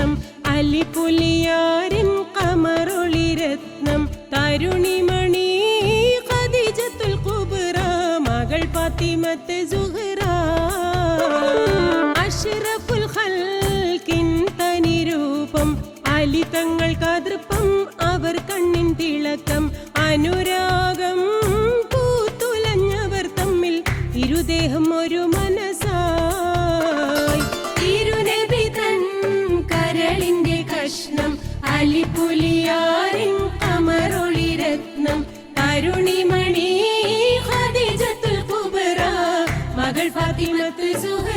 കഷ്ണം അലിപുലിയാരിൻ കമറൊളിരത്നം തരുണിമണി ഖദീജത്തുൽ കുബ്ര മകൾ ഫാത്തിമത്ത് സുഹറ. അഷ്റഫുൽ ഖൽക്കിൻ തനിരൂപം അലി തങ്ങൾ കതൃപ്പം അവർ കണ്ണിൻ തിളക്കം അനുരാഗം പൂത്തുലഞ്ഞവർ തമ്മിൽ ഇരുദേഹം ഒരു കഷ്ണം അമരൊളി രത്നം തരുണിമണി ഖദീജത്തുൽ കുബ്ര മകൾ ഫാത്തിമത്ത് സുഹ്റ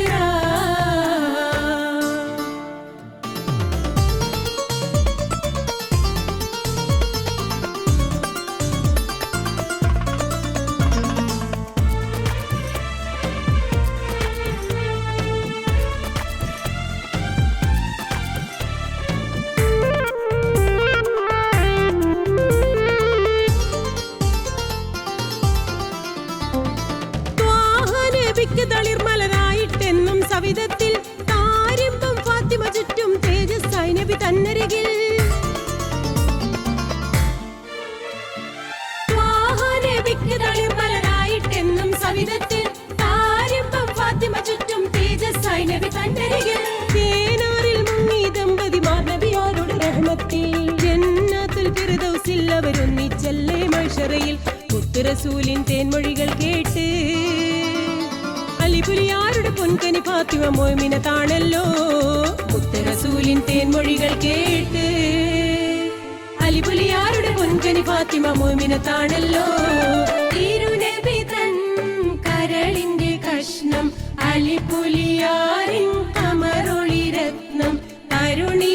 മഷറയിൽ പുത്തുറസൂലിൻ തേൻമൊഴികൾ കേട്ട്. അലിപുലിയാരുടെ പൊൻകനി ഫാത്തിമ മോമിനത്താണല്ലോ മുത്തുറസൂലിൻ തേൻമൊഴികൾ കേട്ട്. അലിപുലിയാരുടെ പൊൻകനി ഫാത്തിമ മോമിനത്താണല്ലോ തിരുനബി തൻ കരളിന്റെ കഷ്ണം അലിപുലിയാരിൻ കമറൊളിരത്നം രത്നം ഖദീജത്തുൽ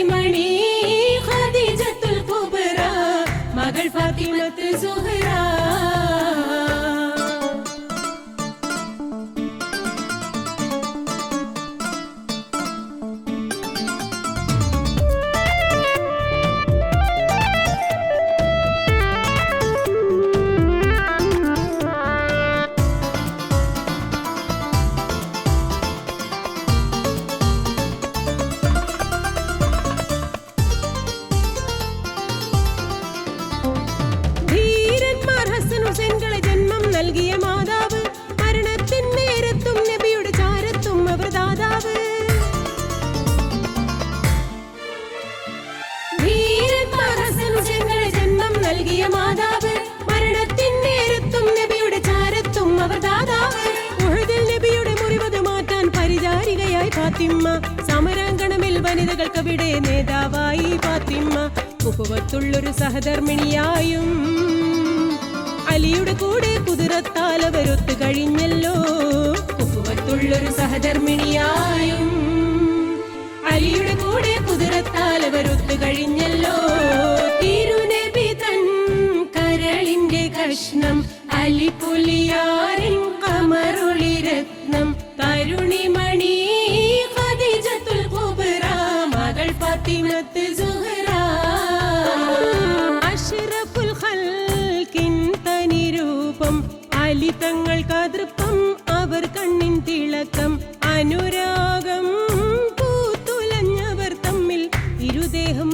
നൽകിയ മാതാവ് മരണത്തിൻ നേരത്തും നബിയുടെ ചാരത്തും അവർ ദാതാവ് ജന്മം നൽകിയ മാതാവ് മരണത്തിൻ നേരത്തും നബിയുടെ ചാരത്തും അവർ ദാതാവ് ഉഹദിൽ നബിയുടെ മുറിവത് മാറ്റാൻ പരിചാരികയായി ഫാത്തിമ്മ സമരാങ്കണമിൽ വനിതകൾക്കവിടെ നേതാവായി ഫാത്തിമ്മ കുഹുവത്തുള്ളൊരു സഹധർമ്മിണിയായും അലിയുടെ കൂടെ കുതിരത്താൽ കഴിഞ്ഞല്ലോ. കുപ്പുവത്തുള്ളൊരു സഹധർമ്മിണിയായും അലിയുടെ കൂടെ കുതിരത്താൽ കഴിഞ്ഞല്ലോ. തിരുനബി തൻ കരളിന്റെ കഷ്ണം അലിപുലിയാരിൻ കമറൊളിരത്നം തരുണിമണി ഖദീജത്തുൽ കുബ്ര മകൾ ഫാത്തിമത്ത് സുഹ്റ സംഗീതങ്ങൾ കതൃപ്പം അവർ കണ്ണിൻ തിളക്കം അനുരാഗം പൂത്തുലഞ്ഞവർ തമ്മിൽ ഇരുദേഹം